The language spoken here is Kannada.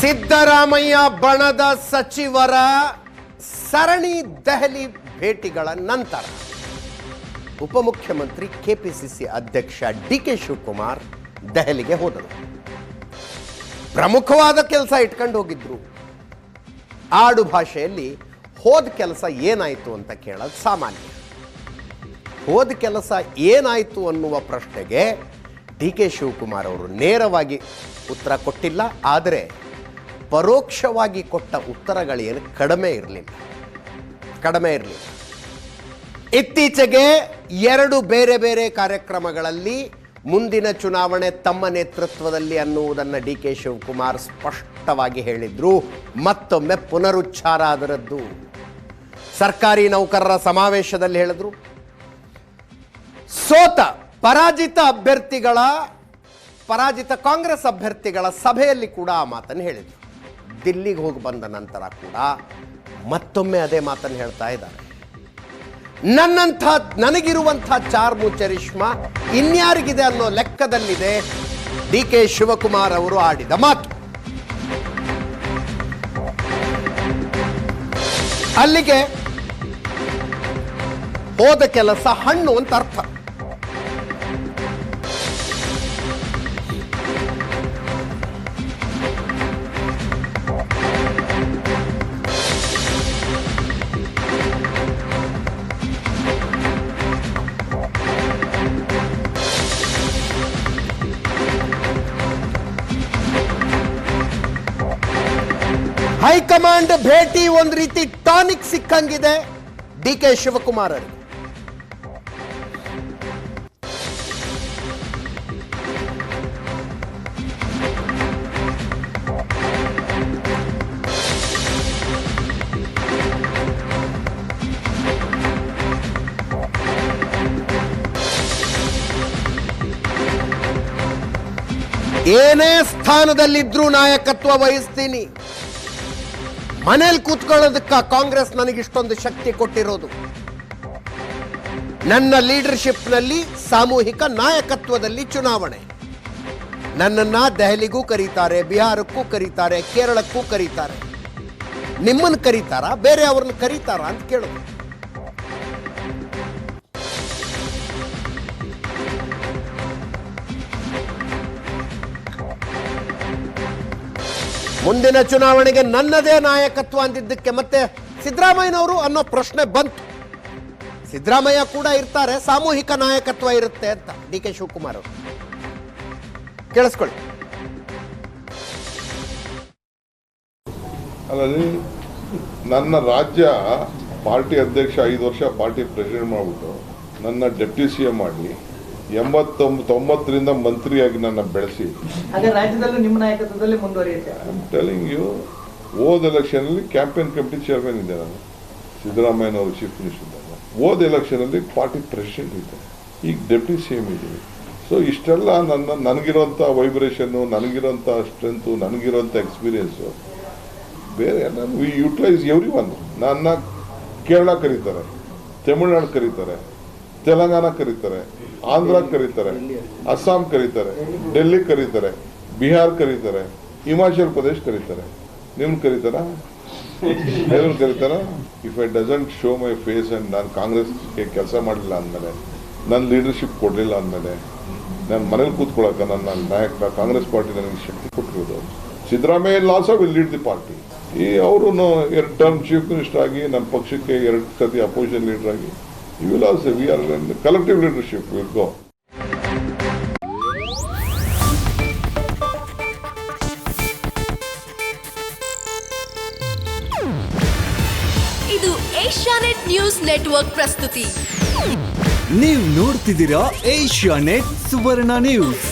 ಸಿದ್ದರಾಮಯ್ಯ ಬಣದ ಸಚಿವರ ಸರಣಿ ದೆಹಲಿ ಭೇಟಿಗಳ ನಂತರ ಉಪಮುಖ್ಯಮಂತ್ರಿ ಕೆಪಿಸಿಸಿ ಅಧ್ಯಕ್ಷ ಡಿ ಕೆ ಶಿವಕುಮಾರ್ ದೆಹಲಿಗೆ ಹೋದರು. ಪ್ರಮುಖವಾದ ಕೆಲಸ ಇಟ್ಕೊಂಡು ಹೋಗಿದ್ರು. ಆಡು ಭಾಷೆಯಲ್ಲಿ ಹೋದ ಕೆಲಸ ಏನಾಯಿತು ಅಂತ ಕೇಳೋದು ಸಾಮಾನ್ಯ. ಹೋದ ಕೆಲಸ ಏನಾಯಿತು ಅನ್ನುವ ಪ್ರಶ್ನೆಗೆ ಡಿ ಕೆ ಶಿವಕುಮಾರ್ ಅವರು ನೇರವಾಗಿ ಉತ್ತರ ಕೊಟ್ಟಿಲ್ಲ, ಆದರೆ ಪರೋಕ್ಷವಾಗಿ ಕೊಟ್ಟ ಉತ್ತರಗಳೇನು? ಕಡಿಮೆ ಇರಲಿಲ್ಲ. ಕಡಿಮೆ ಇರಲಿಲ್ಲ. ಇತ್ತೀಚೆಗೆ ಎರಡು ಬೇರೆ ಬೇರೆ ಕಾರ್ಯಕ್ರಮಗಳಲ್ಲಿ ಮುಂದಿನ ಚುನಾವಣೆ ತಮ್ಮ ನೇತೃತ್ವದಲ್ಲಿ ಅನ್ನುವುದನ್ನು ಡಿ ಕೆ ಶಿವಕುಮಾರ್ ಸ್ಪಷ್ಟವಾಗಿ ಹೇಳಿದ್ರು. ಮತ್ತೊಮ್ಮೆ ಪುನರುಚ್ಚಾರ ಅದರದ್ದು ಸರ್ಕಾರಿ ನೌಕರರ ಸಮಾವೇಶದಲ್ಲಿ ಹೇಳಿದ್ರು. ಸೋತ ಪರಾಜಿತ ಅಭ್ಯರ್ಥಿಗಳ, ಪರಾಜಿತ ಕಾಂಗ್ರೆಸ್ ಅಭ್ಯರ್ಥಿಗಳ ಸಭೆಯಲ್ಲಿ ಕೂಡ ಆ ಮಾತನ್ನು ಹೇಳಿದರು. ದಿಲ್ಲಿಗೆ ಹೋಗಿ ಬಂದ ನಂತರ ಕೂಡ ಮತ್ತೊಮ್ಮೆ ಅದೇ ಮಾತನ್ನು ಹೇಳ್ತಾ ಇದ್ದಾರೆ. ನನ್ನಂಥ, ನನಗಿರುವಂಥ ಚಾರ್ಮು ಚರಿಷ್ಮಾ ಇನ್ಯಾರಿಗಿದೆ ಅನ್ನೋ ಲೆಕ್ಕದಲ್ಲಿದೆ ಡಿ ಕೆ ಶಿವಕುಮಾರ್ ಅವರು ಆಡಿದ ಮಾತು. ಅಲ್ಲಿಗೆ ಹೋದ ಕೆಲಸ ಹಣ್ಣು ಅಂತ ಅರ್ಥ. ಹೈಕಮಾಂಡ್ ಭೇಟಿ ಒಂದು ರೀತಿ ಟಾನಿಕ್ ಸಿಕ್ಕಂಗಿದೆ. ಡಿ ಕೆ ಶಿವಕುಮಾರ್ ಅವರು ಏನೇ ಸ್ಥಾನದಲ್ಲಿದ್ರೂ ನಾಯಕತ್ವ ವಹಿಸ್ತೀನಿ. ಮನೇಲಿ ಕೂತ್ಕೊಳ್ಳೋದಕ್ಕ ಕಾಂಗ್ರೆಸ್ ನನಗೆ ಇಷ್ಟೊಂದು ಶಕ್ತಿ ಕೊಟ್ಟಿರೋದು. ನನ್ನ ಲೀಡರ್ಶಿಪ್ನಲ್ಲಿ ಸಾಮೂಹಿಕ ನಾಯಕತ್ವದಲ್ಲಿ ಚುನಾವಣೆ. ನನ್ನನ್ನ ದೆಹಲಿಗೂ ಕರೀತಾರೆ, ಬಿಹಾರಕ್ಕೂ ಕರೀತಾರೆ, ಕೇರಳಕ್ಕೂ ಕರೀತಾರೆ. ನಿಮ್ಮನ್ನು ಕರೀತಾರಾ, ಬೇರೆ ಅವ್ರನ್ನ ಕರೀತಾರಾ ಅಂತ ಕೇಳೋದು. ಮುಂದಿನ ಚುನಾವಣೆಗೆ ನನ್ನದೇ ನಾಯಕತ್ವ ಅಂದಿದ್ದಕ್ಕೆ ಮತ್ತೆ ಸಿದ್ದರಾಮಯ್ಯನವರು ಅನ್ನೋ ಪ್ರಶ್ನೆ ಬಂತು. ಸಿದ್ದರಾಮಯ್ಯ ಕೂಡ ಇರ್ತಾರೆ, ಸಾಮೂಹಿಕ ನಾಯಕತ್ವ ಇರುತ್ತೆ ಅಂತ ಡಿ ಕೆ ಶಿವಕುಮಾರ್ ಅವರು. ಕೇಳಿಸ್ಕೊಳ್ಳಿ. ಅಲ್ಲಲ್ಲಿ ನನ್ನ ರಾಜ್ಯ ಪಾರ್ಟಿ ಅಧ್ಯಕ್ಷ ಐದು ವರ್ಷ ಪಾರ್ಟಿ ಪ್ರೆಸಿಡೆಂಟ್ ಮಾಡಿಬಿಟ್ಟು ನನ್ನ ಡೆಪ್ಟಿ ಸಿ ಎಂ ಮಾಡಿ ಎಂಬತ್ತೊಂಬ ತೊಂಬತ್ತರಿಂದ ಮಂತ್ರಿಯಾಗಿ ನನ್ನ ಬೆಳೆಸಿ. ಟೆಲಿಂಗ್ ಯು ಓದ್ ಎಲೆಕ್ಷನಲ್ಲಿ ಕ್ಯಾಂಪೇನ್ ಕಮಿಟಿ ಚೇರ್ಮನ್ ಇದ್ದೆ ನಾನು. ಸಿದ್ದರಾಮಯ್ಯನವರು ಚೀಫ್ ಮಿನಿಸ್ಟರ್ ಇದ್ದಾಗ. ಓದ್ ಎಲೆಕ್ಷನಲ್ಲಿ ಪಾರ್ಟಿ ಪ್ರೆಸಿಡೆಂಟ್ ಇದೆ. ಈಗ ಡೆಪ್ಟಿ ಸಿ ಎಂ ಇದ್ದೀವಿ ಸೊ ಇಷ್ಟೆಲ್ಲ ನನ್ನ ನನಗಿರೋಂಥ ವೈಬ್ರೇಷನ್ನು ನನಗಿರೋಂಥ ಸ್ಟ್ರೆಂತು ನನಗಿರೋಂಥ ಎಕ್ಸ್ಪೀರಿಯೆನ್ಸು ಬೇರೆ ನಾನು ವಿ ಯುಟಿಲೈಸ್ ಎವ್ರಿ ಒನ್ ನನ್ನ ಕೇರಳ ಕರೀತಾರೆ ತಮಿಳ್ನಾಡು ಕರೀತಾರೆ. ತೆಲಂಗಾಣ ಕರೀತಾರೆ, ಆಂಧ್ರ ಕರೀತಾರೆ, ಅಸ್ಸಾಂ ಕರೀತಾರೆ, ಡೆಲ್ಲಿ ಕರೀತಾರೆ, ಬಿಹಾರ್ ಕರೀತಾರೆ, ಹಿಮಾಚಲ್ ಪ್ರದೇಶ್ ಕರೀತಾರೆ. ನಿಮ್ ಕರೀತಾರ? ನಿಮ್ನ ಕರೀತಾರ? If I doesn't show my face and ನಾನು ಕಾಂಗ್ರೆಸ್ಗೆ ಕೆಲಸ ಮಾಡಲಿಲ್ಲ ಅಂದಮೇಲೆ ನನ್ನ ಲೀಡರ್ಶಿಪ್ ಕೊಡಲಿಲ್ಲ ಅಂದಮೇಲೆ, ನಾನು ಮನೇಲಿ ಕೂತ್ಕೊಳ್ಳೋಕೆ ನನ್ನ ನಾಯಕ ಕಾಂಗ್ರೆಸ್ ಪಾರ್ಟಿ ನನಗೆ ಶಕ್ತಿ ಕೊಟ್ಟಿರೋದು. Siddaramaiah also will lead the party ಈ ಅವರು ಎರಡು ಟರ್ಮ್ ಚೀಫ್ ಮಿನಿಸ್ಟರ್ ಆಗಿ ನಮ್ಮ ಪಕ್ಷಕ್ಕೆ ಎರಡು ಸತಿ ಅಪೋಸಿಷನ್ ಲೀಡರ್ ಆಗಿ you will also we are collective leadership will go ಇದು ಏಷ್ಯಾನೆಟ್ ನ್ಯೂಸ್ ನೆಟ್ವರ್ಕ್ ಪ್ರಸ್ತುತಿ. ನೀವು ನೋಡ್ತಿದ್ದೀರಾ ಏಷ್ಯಾ ನೆಟ್ ಸುವರ್ಣ ನ್ಯೂಸ್.